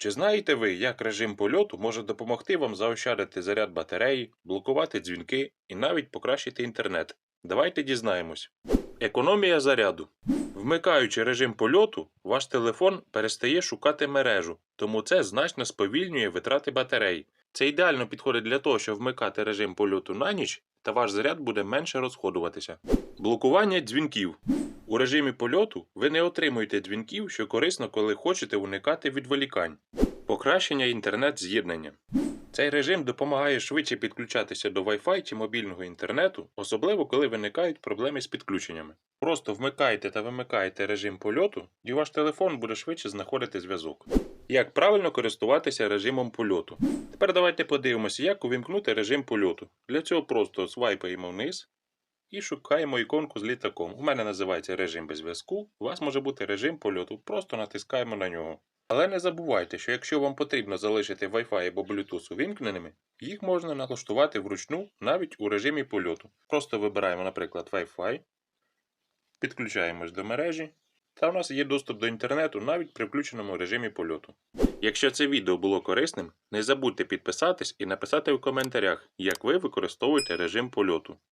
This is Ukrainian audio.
Чи знаєте ви, як режим польоту може допомогти вам заощадити заряд батареї, блокувати дзвінки і навіть покращити інтернет? Давайте дізнаємось. Економія заряду. Вмикаючи режим польоту, ваш телефон перестає шукати мережу, тому це значно сповільнює витрати батареї. Це ідеально підходить для того, щоб вмикати режим польоту на ніч, та ваш заряд буде менше розходуватися. Блокування дзвінків. У режимі польоту ви не отримуєте дзвінків, що корисно, коли хочете уникати відволікань. Покращення інтернет-з'єднання. Цей режим допомагає швидше підключатися до Wi-Fi чи мобільного інтернету, особливо коли виникають проблеми з підключеннями. Просто вмикайте та вимикайте режим польоту, і ваш телефон буде швидше знаходити зв'язок. Як правильно користуватися режимом польоту? Тепер давайте подивимося, як увімкнути режим польоту. Для цього просто свайпаємо вниз і шукаємо іконку з літаком. У мене називається режим без зв'язку, у вас може бути режим польоту, просто натискаємо на нього. Але не забувайте, що якщо вам потрібно залишити Wi-Fi або Bluetooth увімкненими, їх можна налаштувати вручну навіть у режимі польоту. Просто вибираємо, наприклад, Wi-Fi, підключаємось до мережі, та у нас є доступ до інтернету навіть при включеному режимі польоту. Якщо це відео було корисним, не забудьте підписатись і написати у коментарях, як ви використовуєте режим польоту.